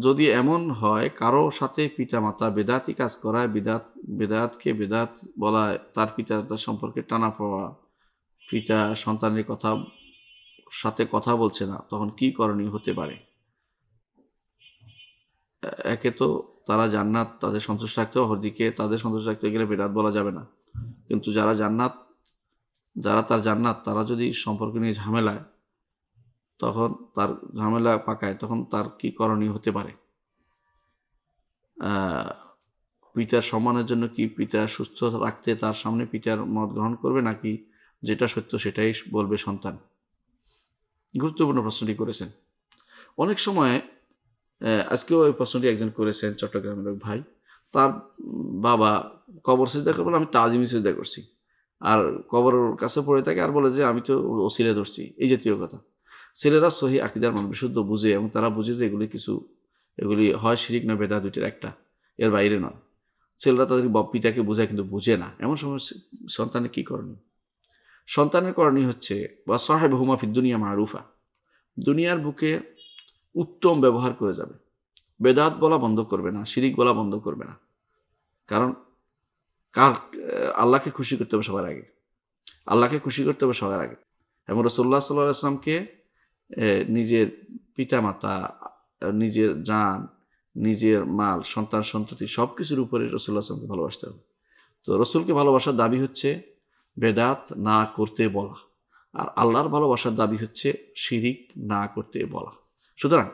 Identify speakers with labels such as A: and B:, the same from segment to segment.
A: যদি এমন হয়, কারও সাথে পিতামাতা বেদাতি কাজ করায়, বেদাত, বেদাতকে বেদাত বলা তার পিতা তার সম্পর্কে টানা পড়া, পিতা সন্তানের কথা, সাথে কথা বলছে না, তখন কি করণীয় হতে পারে? একে তো তারা জান্নাত, তাদের সন্তুষ্ট রাখতে হবে, অপরদিকে তাদের সন্তুষ্ট রাখতে গেলে বেদাত বলা যাবে না। কিন্তু যারা জান্নাত, যারা তার জান্নাত, তারা যদি সম্পর্ক নিয়ে ঝামেলায় তখন তার ঝামেলা পাকায়, তখন তার কি করণীয় হতে পারে? পিতার সম্মানের জন্য কি পিতা সুস্থ রাখতে তার সামনে পিতার মত গ্রহণ করবে নাকি যেটা সত্য সেটাই বলবে সন্তান? গুরুত্বপূর্ণ প্রশ্নটি করেছেন। অনেক সময় আজকেও এই প্রশ্নটি একজন করেছেন চট্টগ্রামের এক ভাই। তার বাবা কবর সিজদা করে বলে আমি তাজিমি সিজদা করছি। আর কবর কাছে পড়ে থাকে আর বলে যে, আমি তো ওসিলে ধরছি। এই জাতীয় কথা। ছেলেরা সহি আকিদার মান বিশুদ্ধ বুঝে এবং তারা বুঝে যে এগুলি কিছু, এগুলি হয় শিরিক না বেদা দুইটির একটা। এর বাইরে নয়। ছেলেরা তাদের বাপ পিতাকে বোঝায় কিন্তু বুঝে না। এমন সময় সন্তানের কী করণীয়? সন্তানের করণীয় হচ্ছে, বা সাহেব হুমা ফিদ দুনিয়া মারুফা। দুনিয়ার বুকে উত্তম ব্যবহার করে যাবে। বেদাত বলা বন্ধ করবে না, শিরিক বলা বন্ধ করবে না। কারণ কার, আল্লাহকে খুশি করতে হবে সবার আগে। আল্লাহকে খুশি করতে হবে সবার আগে। এবং রসল্লাহ সাল্লাহ আসলামকে নিজের পিতামাতা, নিজের জান, নিজের মাল, সন্তান, সন্ততি সব কিছুর উপরে রসুল্লাহ আসলামকে ভালোবাসতে হবে। তো রসুলকে ভালোবাসার দাবি হচ্ছে বেদাত না করতে বলা। আর আল্লাহর ভালোবাসার দাবি হচ্ছে শিরিক না করতে বলা। সুতরাং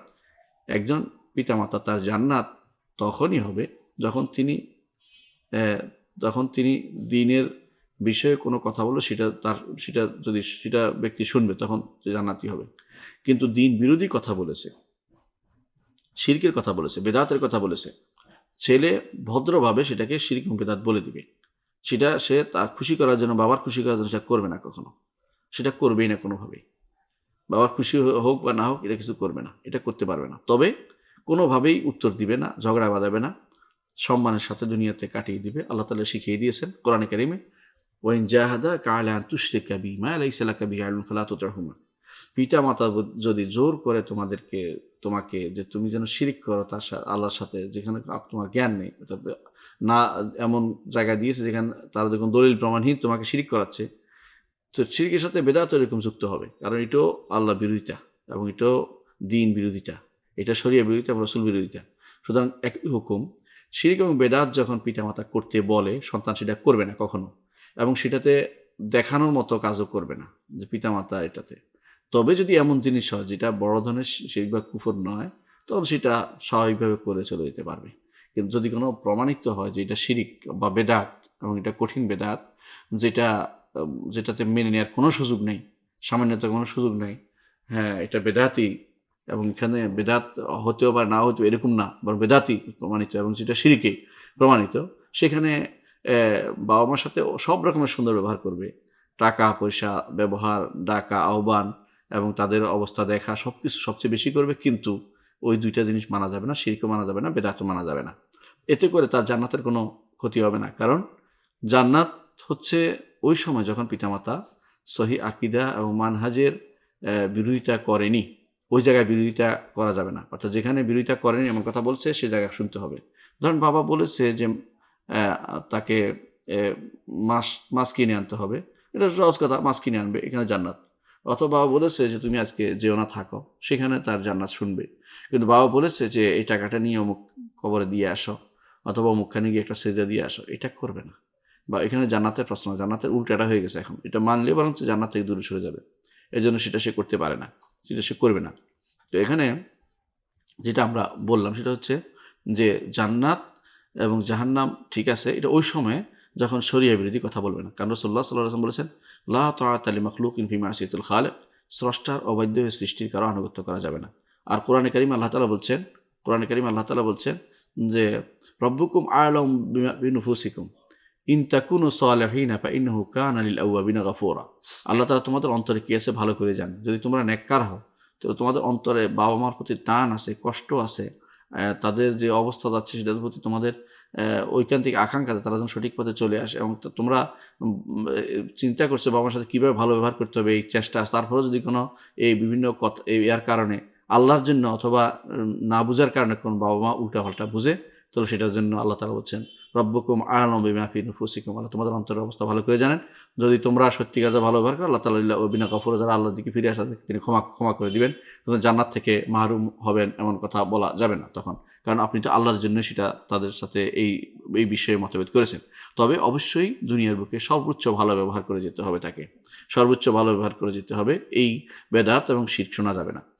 A: একজন পিতামাতা তার জান্নাত তখনই হবে যখন তিনি যখন তিনি দিনের বিষয়ে কোনো কথা বলল সেটা তার, সেটা যদি, সেটা ব্যক্তি শুনবে, তখন সে জান্নাতি হবে। কিন্তু দিন বিরোধী কথা বলেছে, শিরকের কথা বলেছে, বেদাতের কথা বলেছে, ছেলে ভদ্রভাবে সেটাকে শিরিক বেদাত বলে দিবে। সেটা সে তার খুশি করার জন্য, বাবার খুশি করার জন্য সেটা করবে না কখনো। সেটা করবেই না কোনোভাবেই। বাবার খুশি হোক বা না হোক, এটা কিছু করবে না, এটা করতে পারবে না। তবে কোনোভাবেই উত্তর দিবে না, ঝগড়া বাঁধাবে না। সম্মানের সাথে দুনিয়াতে কাটিয়ে দিবে। আল্লাহ তালা শিখিয়ে দিয়েছেন কোরআনে কারিমে ওয়াইন জাহাদা কালা তুশরে কাবি মা আলাইসালা কাবি আলুন ফালা তুতারহুমা পিতা মাতা যদি জোর করে তোমাদেরকে, তোমাকে যে তুমি যেন শিরিক করো তার সা- আল্লাহর সাথে, যেখানে তোমার জ্ঞান নেই, অর্থাৎ না, এমন জায়গা দিয়েছে যেখানে তারা যখন দলিল প্রমাণহীন তোমাকে শিরিক করাচ্ছে, তো শিরিকের সাথে বেদাত এরকম যুক্ত হবে, কারণ এটাও আল্লাহ বিরোধিতা এবং এটাও দিন বিরোধিতা, এটা শরিয়া বিরোধিতা এবং রসুল বিরোধিতা। সুতরাং একই হুকুম, শিরিক এবং বেদাত যখন পিতামাতা করতে বলে, সন্তান সেটা করবে না কখনো। এবং সেটাতে দেখানোর মতো কাজও করবে না, যে পিতামাতা এটাতে। তবে যদি এমন জিনিস হয় যেটা বড় ধরনের শিরিক বা কুফর নয়, তখন সেটা স্বাভাবিকভাবে করে চলে যেতে পারবে। কিন্তু যদি কোনো প্রমাণিত হয় যে এটা শিরিক বা বেদাত এবং এটা কঠিন বেদাত, যেটা যেটাতে মেনে নেওয়ার কোনো সুযোগ নেই সামান্যত কোনো সুযোগ নেই হ্যাঁ এটা বেদাতি এবং এখানে বেদাত হতেও বা না হতেও এরকম না, বরং বেদাতি প্রমাণিত এবং যেটা সিরিকে প্রমাণিত, সেখানে বাবা মার সাথে সব রকমের সুন্দর ব্যবহার করবে। টাকা, পয়সা, ব্যবহার, ডাকা, আহ্বান এবং তাদের অবস্থা দেখা সব কিছু সবচেয়ে বেশি করবে কিন্তু ওই দুইটা জিনিস মানা যাবে না, শিরকও মানা যাবে না, বেদাতও মানা যাবে না। এতে করে তার জান্নাতের কোনো ক্ষতি হবে না। কারণ জান্নাত হচ্ছে ওই সময় যখন পিতামাতা সহি আকিদা এবং মানহাজের বিরোধিতা করেনি, ওই জায়গায় বিরোধিতা করা যাবে না। অর্থাৎ যেখানে বিরোধিতা করেনি এমন কথা বলছে, সে জায়গায় শুনতে হবে। ধরেন বাবা বলেছে যে তাকে আহ, মাছ কিনে আনতে হবে। এটা সহজ কথা মাছ কিনে আনবে এখানে জান্নাত। অথবা বলেছে যে তুমি আজকে যেও না থাকো। সেখানে তার জান্নাত শুনবে। কিন্তু বাবা বলেছে যে এই টাকাটা নিয়ে অমুক কবরে দিয়ে আসো অথবা অমুকখানে গিয়ে একটা সেজা দিয়ে আসো। এটা করবে না। বা এখানে জান্নাতের প্রশ্ন জান্নাতের উল্টাটা হয়ে গেছে এখন। এটা মানলে বরং জান্নাত থেকে দূরে সরে যাবে। এই জন্য সেটা সে করতে পারে না সেটা সে করবে না। তো এখানে যেটা আমরা বললাম সেটা হচ্ছে যে জান্নাত এবং জাহান্নাম, ঠিক আছে? এটা ওই সময়ে যখন শরিয়া বিরোধী কথা বলবে না। কারণ রসল্লাহ সাল্লাহ বলেছেন, লা তালি মখলুক ইনফিমা আসিতুল খালে স্রষ্টার অবাধ্য হয়ে সৃষ্টির কারও আনুগত্য করা যাবে না। আর কোরআনে করিম আল্লাহ তালা বলছেন, কোরআনে করিম আল্লাহ তালা বলছেন যে, রব্বুকুম আলম বিনুফুসিকুম। ইন তাকুনু সালেহিনা ফা ইন্নাহু কান আলিল আউয়াবিনা গাফুরা। আল্লাহ তালা তোমাদের অন্তরে কি আছে? ভালো করে জান। যদি তোমরা নেককার হও তো তোমাদের অন্তরে বাবা মার প্রতি টান আছে, কষ্ট আছে তাদের যে অবস্থা যাচ্ছে সেটার প্রতি তোমাদের ঐকান্তিক আকাঙ্ক্ষা তারা যেন সঠিক পথে চলে আসে। এবং তোমরা চিন্তা করছ বাবার সাথে কীভাবে ভালো ব্যবহার করতে হবে এই চেষ্টা, তারপরেও যদি কোনো এই বিভিন্ন কথা, এই এর কারণে আল্লাহর জন্য অথবা না বুঝার কারণে কোনো বাবা মা উল্টাপাল্টা বুঝে, তাহলে সেটার জন্য আল্লাহ তারা বলছেন রব্বকুম আলম বিমাফি নুফুসিকুম, আল্লাহ তোমাদের অন্তরের অবস্থা ভালো করে জানেন। যদি তোমরা সত্যিকার ভালো ব্যবহার করো, আল্লাহ তালা অবিনা কফর যারা আল্লাহর দিকে ফিরে আসা তিনি ক্ষমা ক্ষমা করে দিবেন। তখন জান্নাত থেকে মাহরুম হবেন এমন কথা বলা যাবে না তখন। কারণ আপনি তো আল্লাহর জন্য সেটা তাদের সাথে এই এই বিষয়ে মতভেদ করেছেন। তবে অবশ্যই দুনিয়ার বুকে সর্বোচ্চ ভালো ব্যবহার করে যেতে হবে তাকে। সর্বোচ্চ ভালো ব্যবহার করে যেতে হবে। এই বেদাত এবং শির শোনা যাবে না।